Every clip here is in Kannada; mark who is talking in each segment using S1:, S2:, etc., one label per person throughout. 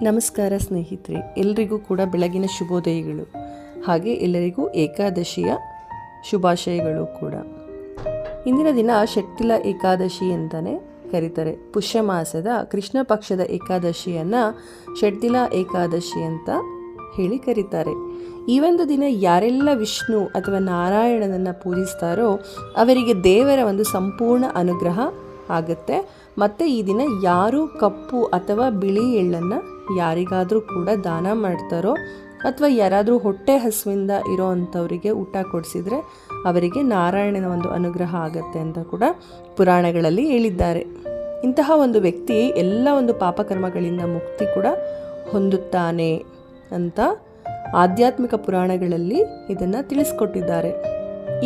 S1: ನಮಸ್ಕಾರ ಸ್ನೇಹಿತರೆ, ಎಲ್ರಿಗೂ ಕೂಡ ಬೆಳಗಿನ ಶುಭೋದಯಗಳು. ಹಾಗೆ ಎಲ್ಲರಿಗೂ ಏಕಾದಶಿಯ ಶುಭಾಶಯಗಳು ಕೂಡ. ಇಂದಿನ ದಿನ ಶಕ್ತಿಲ ಏಕಾದಶಿ ಅಂತಲೇ ಕರೀತಾರೆ. ಪುಷ್ಯ ಮಾಸದ ಕೃಷ್ಣ ಪಕ್ಷದ ಏಕಾದಶಿಯನ್ನು ಷಡ್ತಿಲ ಏಕಾದಶಿ ಅಂತ ಹೇಳಿ ಕರೀತಾರೆ. ಈ ಒಂದು ದಿನ ಯಾರೆಲ್ಲ ವಿಷ್ಣು ಅಥವಾ ನಾರಾಯಣನನ್ನು ಪೂಜಿಸ್ತಾರೋ ಅವರಿಗೆ ದೇವರ ಒಂದು ಸಂಪೂರ್ಣ ಅನುಗ್ರಹ ಆಗುತ್ತೆ. ಮತ್ತು ಈ ದಿನ ಯಾರು ಕಪ್ಪು ಅಥವಾ ಬಿಳಿ ಎಳ್ಳನ್ನು ಯಾರಿಗಾದರೂ ಕೂಡ ದಾನ ಮಾಡ್ತಾರೋ ಅಥವಾ ಯಾರಾದರೂ ಹೊಟ್ಟೆ ಹಸುವಿಂದ ಇರೋ ಅಂಥವರಿಗೆ ಊಟ ಕೊಡಿಸಿದ್ರೆ ಅವರಿಗೆ ನಾರಾಯಣನ ಒಂದು ಅನುಗ್ರಹ ಆಗತ್ತೆ ಅಂತ ಕೂಡ ಪುರಾಣಗಳಲ್ಲಿ ಹೇಳಿದ್ದಾರೆ. ಇಂತಹ ಒಂದು ವ್ಯಕ್ತಿ ಎಲ್ಲ ಒಂದು ಪಾಪಕರ್ಮಗಳಿಂದ ಮುಕ್ತಿ ಕೂಡ ಹೊಂದುತ್ತಾನೆ ಅಂತ ಆಧ್ಯಾತ್ಮಿಕ ಪುರಾಣಗಳಲ್ಲಿ ಇದನ್ನು ತಿಳಿಸ್ಕೊಟ್ಟಿದ್ದಾರೆ.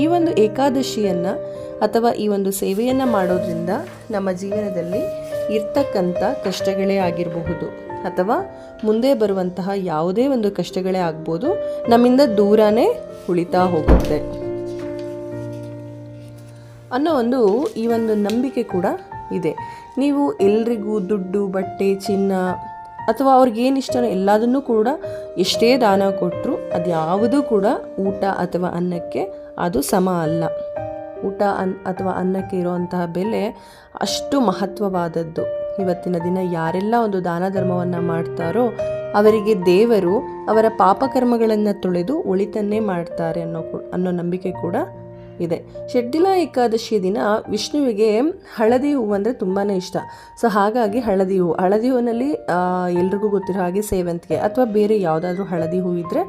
S1: ಈ ಒಂದು ಏಕಾದಶಿಯನ್ನು ಅಥವಾ ಈ ಒಂದು ಸೇವೆಯನ್ನು ಮಾಡೋದ್ರಿಂದ ನಮ್ಮ ಜೀವನದಲ್ಲಿ ಇರ್ತಕ್ಕಂಥ ಕಷ್ಟಗಳೇ ಆಗಿರಬಹುದು. ಅಥವಾ ಮುಂದೆ ಬರುವಂತಹ ಯಾವುದೇ ಒಂದು ಕಷ್ಟಗಳೇ ಆಗ್ಬೋದು, ನಮ್ಮಿಂದ ದೂರನೇ ಉಳಿತಾ ಹೋಗುತ್ತೆ. ಅನ್ನೋ ಒಂದು ಈ ಒಂದು ನಂಬಿಕೆ ಕೂಡ ಇದೆ. ನೀವು ಎಲ್ರಿಗೂ ದುಡ್ಡು, ಬಟ್ಟೆ, ಚಿನ್ನ ಅಥವಾ ಅವ್ರಿಗೇನು ಇಷ್ಟನೋ ಎಲ್ಲದನ್ನೂ ಕೂಡ ಎಷ್ಟೇ ದಾನ ಕೊಟ್ಟರು ಅದು ಯಾವುದೂ ಕೂಡ ಊಟ ಅಥವಾ ಅನ್ನಕ್ಕೆ ಅದು ಸಮ ಅಲ್ಲ. ಊಟ ಅನ್ ಅಥವಾ ಅನ್ನಕ್ಕೆ ಇರುವಂತಹ ಬೆಲೆ ಅಷ್ಟು ಮಹತ್ವವಾದದ್ದು. ಇವತ್ತಿನ ದಿನ ಯಾರೆಲ್ಲ ಒಂದು ದಾನ ಧರ್ಮವನ್ನು ಮಾಡ್ತಾರೋ ಅವರಿಗೆ ದೇವರು ಅವರ ಪಾಪಕರ್ಮಗಳನ್ನು ತೊಳೆದು ಒಳಿತನ್ನೇ ಮಾಡ್ತಾರೆ ಅನ್ನೋ ಅನ್ನೋ ನಂಬಿಕೆ ಕೂಡ ಇದೆ. ಷಡ್ಡಿಲ ಏಕಾದಶಿ ದಿನ ವಿಷ್ಣುವಿಗೆ ಹಳದಿ ಹೂವು ಅಂದರೆ ತುಂಬಾ ಇಷ್ಟ. ಸೊ ಹಾಗಾಗಿ ಹಳದಿ ಹೂವು. ಹಳದಿ ಹೂವಿನಲ್ಲಿ ಎಲ್ರಿಗೂ ಗೊತ್ತಿರೋ ಹಾಗೆ ಸೇವಂತಿಗೆ ಅಥವಾ ಬೇರೆ ಯಾವುದಾದ್ರೂ ಹಳದಿ ಹೂವು ಇದ್ದರೆ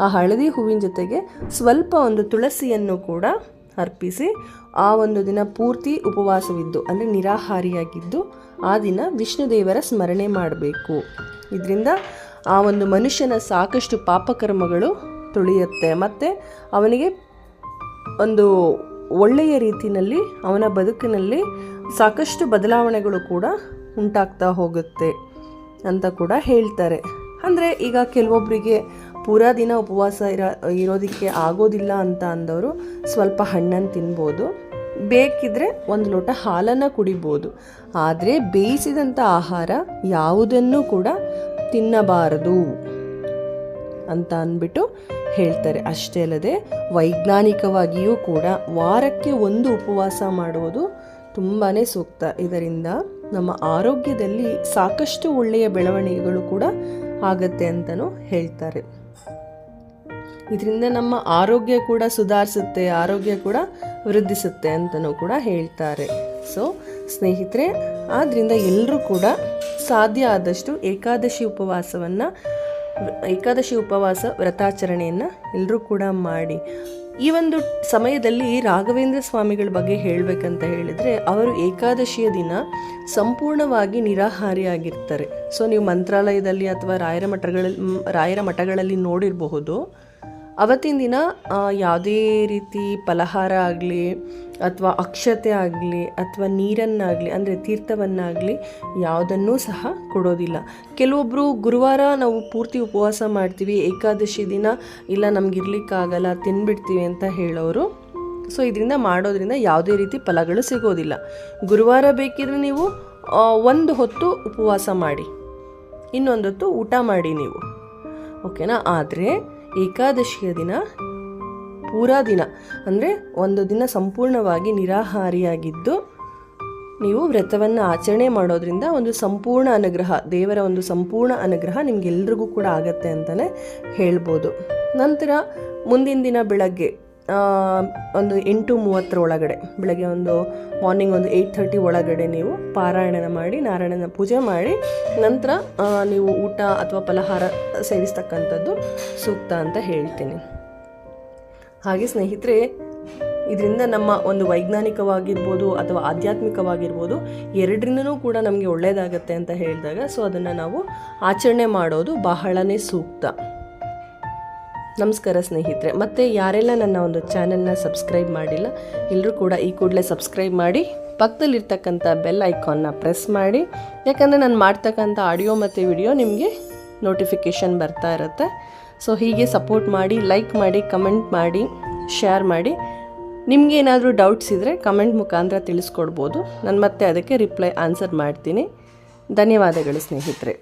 S1: ಆ ಹಳದಿ ಹೂವಿನ ಜೊತೆಗೆ ಸ್ವಲ್ಪ ಒಂದು ತುಳಸಿಯನ್ನು ಕೂಡ ಅರ್ಪಿಸಿ ಆ ಒಂದು ದಿನ ಪೂರ್ತಿ ಉಪವಾಸವಿದ್ದು, ಅಂದರೆ ನಿರಾಹಾರಿಯಾಗಿದ್ದು, ಆ ದಿನ ವಿಷ್ಣು ದೇವರ ಸ್ಮರಣೆ ಮಾಡಬೇಕು. ಇದರಿಂದ ಆ ಒಂದು ಮನುಷ್ಯನ ಸಾಕಷ್ಟು ಪಾಪಕರ್ಮಗಳು ತುಳಿಯುತ್ತೆ. ಮತ್ತು ಅವನಿಗೆ ಒಂದು ಒಳ್ಳೆಯ ರೀತಿಯಲ್ಲಿ, ಅವನ ಬದುಕಿನಲ್ಲಿ ಸಾಕಷ್ಟು ಬದಲಾವಣೆಗಳು ಕೂಡ ಉಂಟಾಗ್ತಾ ಹೋಗುತ್ತೆ ಅಂತ ಕೂಡ ಹೇಳ್ತಾರೆ. ಅಂದರೆ ಈಗ ಕೆಲವೊಬ್ಬರಿಗೆ ಪೂರಾ ದಿನ ಉಪವಾಸ ಇರೋ, ಇರೋದಕ್ಕೆ ಆಗೋದಿಲ್ಲ ಅಂತ ಅಂದವರು ಸ್ವಲ್ಪ ಹಣ್ಣನ್ನು ತಿನ್ಬೋದು. ಬೇಕಿದ್ರೆ ಒಂದು ಲೋಟ ಹಾಲನ್ನು ಕುಡಿಬೋದು. ಆದರೆ ಬೇಯಿಸಿದಂಥ ಆಹಾರ ಯಾವುದನ್ನು ಕೂಡ ತಿನ್ನಬಾರದು ಅಂತ ಅಂದ್ಬಿಟ್ಟು ಹೇಳ್ತಾರೆ. ಅಷ್ಟೇ ಅಲ್ಲದೆ ವೈಜ್ಞಾನಿಕವಾಗಿಯೂ ಕೂಡ ವಾರಕ್ಕೆ ಒಂದು ಉಪವಾಸ ಮಾಡುವುದು ತುಂಬಾ ಸೂಕ್ತ. ಇದರಿಂದ ನಮ್ಮ ಆರೋಗ್ಯದಲ್ಲಿ ಸಾಕಷ್ಟು ಒಳ್ಳೆಯ ಬೆಳವಣಿಗೆಗಳು ಕೂಡ ಆಗತ್ತೆ ಅಂತಲೂ ಹೇಳ್ತಾರೆ. ಇದರಿಂದ ನಮ್ಮ ಆರೋಗ್ಯ ಕೂಡ ಸುಧಾರಿಸುತ್ತೆ, ಆರೋಗ್ಯ ಕೂಡ ವೃದ್ಧಿಸುತ್ತೆ ಅಂತಲೂ ಕೂಡ ಹೇಳ್ತಾರೆ. ಸೊ ಸ್ನೇಹಿತರೆ ಆದ್ದರಿಂದ ಎಲ್ಲರೂ ಕೂಡ ಸಾಧ್ಯ ಆದಷ್ಟು ಏಕಾದಶಿ ಉಪವಾಸವನ್ನು, ಏಕಾದಶಿ ಉಪವಾಸ ವ್ರತಾಚರಣೆಯನ್ನು ಎಲ್ಲರೂ ಕೂಡ ಮಾಡಿ. ಈ ಒಂದು ಸಮಯದಲ್ಲಿ ರಾಘವೇಂದ್ರ ಸ್ವಾಮಿಗಳ ಬಗ್ಗೆ ಹೇಳಬೇಕಂತ ಹೇಳಿದರೆ, ಅವರು ಏಕಾದಶಿಯ ದಿನ ಸಂಪೂರ್ಣವಾಗಿ ನಿರಾಹಾರಿಯಾಗಿರ್ತಾರೆ. ಸೊ ನೀವು ಮಂತ್ರಾಲಯದಲ್ಲಿ ಅಥವಾ ರಾಯರ ಮಠಗಳಲ್ಲಿ ರಾಯರ ಮಠಗಳಲ್ಲಿ ನೋಡಿರಬಹುದು. ಅವತ್ತಿನ ದಿನ ಯಾವುದೇ ರೀತಿ ಫಲಹಾರ ಆಗಲಿ ಅಥವಾ ಅಕ್ಷತೆ ಆಗಲಿ ಅಥವಾ ನೀರನ್ನಾಗಲಿ, ಅಂದರೆ ತೀರ್ಥವನ್ನಾಗಲಿ ಯಾವುದನ್ನೂ ಸಹ ಕೊಡೋದಿಲ್ಲ. ಕೆಲವೊಬ್ಬರು ಗುರುವಾರ ನಾವು ಪೂರ್ತಿ ಉಪವಾಸ ಮಾಡ್ತೀವಿ, ಏಕಾದಶಿ ದಿನ ಇಲ್ಲ ನಮಗಿರ್ಲಿಕ್ಕಾಗಲ್ಲ ತಿನ್ಬಿಡ್ತೀವಿ ಅಂತ ಹೇಳೋರು. ಸೊ, ಇದರಿಂದ ಮಾಡೋದ್ರಿಂದ ಯಾವುದೇ ರೀತಿ ಫಲಗಳು ಸಿಗೋದಿಲ್ಲ. ಗುರುವಾರ ಬೇಕಿದ್ರೆ ನೀವು ಒಂದು ಹೊತ್ತು ಉಪವಾಸ ಮಾಡಿ, ಇನ್ನೊಂದು ಹೊತ್ತು ಊಟ ಮಾಡಿ ನೀವು. ಓಕೆನಾ? ಆದರೆ ಏಕಾದಶಿಯ ದಿನ, ಪೂರಾ ದಿನ, ಅಂದರೆ ಒಂದು ದಿನ ಸಂಪೂರ್ಣವಾಗಿ ನಿರಾಹಾರಿಯಾಗಿದ್ದು, ನೀವು ವ್ರತವನ್ನು ಆಚರಣೆ ಮಾಡೋದ್ರಿಂದ ಒಂದು ಸಂಪೂರ್ಣ ಅನುಗ್ರಹ, ದೇವರ ಒಂದು ಸಂಪೂರ್ಣ ಅನುಗ್ರಹ ನಿಮಗೆಲ್ರಿಗೂ ಕೂಡ ಆಗತ್ತೆ ಅಂತಲೇ ಹೇಳ್ಬೋದು. ನಂತರ ಮುಂದಿನ ದಿನ ಬೆಳಗ್ಗೆ ಒಂದು ಎಂಟು ಮೂವತ್ತರ ಒಳಗಡೆ, ಬೆಳಗ್ಗೆ ಒಂದು ಮಾರ್ನಿಂಗ್ ಒಂದು ಏಯ್ಟ್ ಥರ್ಟಿ ಒಳಗಡೆ ನೀವು ಪಾರಾಯಣನ ಮಾಡಿ, ನಾರಾಯಣನ ಪೂಜೆ ಮಾಡಿ, ನಂತರ ನೀವು ಊಟ ಅಥವಾ ಫಲಹಾರ ಸೇವಿಸ್ತಕ್ಕಂಥದ್ದು ಸೂಕ್ತ ಅಂತ ಹೇಳ್ತೀನಿ. ಹಾಗೆ ಸ್ನೇಹಿತರೆ, ಇದರಿಂದ ನಮ್ಮ ಒಂದು ವೈಜ್ಞಾನಿಕವಾಗಿರ್ಬೋದು ಅಥವಾ ಆಧ್ಯಾತ್ಮಿಕವಾಗಿರ್ಬೋದು ಎರಡರಿಂದನೂ ಕೂಡ ನಮಗೆ ಒಳ್ಳೆಯದಾಗತ್ತೆ ಅಂತ ಹೇಳಿದಾಗ, ಸೊ ಅದನ್ನು ನಾವು ಆಚರಣೆ ಮಾಡೋದು ಬಹಳನೇ ಸೂಕ್ತ. ನಮಸ್ಕಾರ ಸ್ನೇಹಿತರೆ, ಮತ್ತು ಯಾರೆಲ್ಲ ನನ್ನ ಒಂದು ಚಾನೆಲ್ನ ಸಬ್ಸ್ಕ್ರೈಬ್ ಮಾಡಿಲ್ಲ ಎಲ್ಲರೂ ಕೂಡ ಈ ಕೂಡಲೇ ಸಬ್ಸ್ಕ್ರೈಬ್ ಮಾಡಿ, ಪಕ್ಕದಲ್ಲಿರ್ತಕ್ಕಂಥ ಬೆಲ್ ಐಕಾನ್ನ ಪ್ರೆಸ್ ಮಾಡಿ, ಯಾಕಂದರೆ ನಾನು ಮಾಡ್ತಕ್ಕಂಥ ಆಡಿಯೋ ಮತ್ತು ವಿಡಿಯೋ ನಿಮಗೆ ನೋಟಿಫಿಕೇಷನ್ ಬರ್ತಾ ಇರುತ್ತೆ. ಸೊ ಹೀಗೆ ಸಪೋರ್ಟ್ ಮಾಡಿ ಲೈಕ್ ಮಾಡಿ ಕಮೆಂಟ್ ಮಾಡಿ ಶೇರ್ ಮಾಡಿ, ನಿಮಗೆ ಏನಾದರೂ ಡೌಟ್ಸ್ ಇದ್ದರೆ ಕಮೆಂಟ್ ಮುಖಾಂತರ ತಿಳಿಸ್ಕೊಡ್ಬೋದು. ನಾನು ಮತ್ತೆ ಅದಕ್ಕೆ ರಿಪ್ಲೈ ಆನ್ಸರ್ ಮಾಡ್ತೀನಿ. ಧನ್ಯವಾದಗಳು ಸ್ನೇಹಿತರೆ.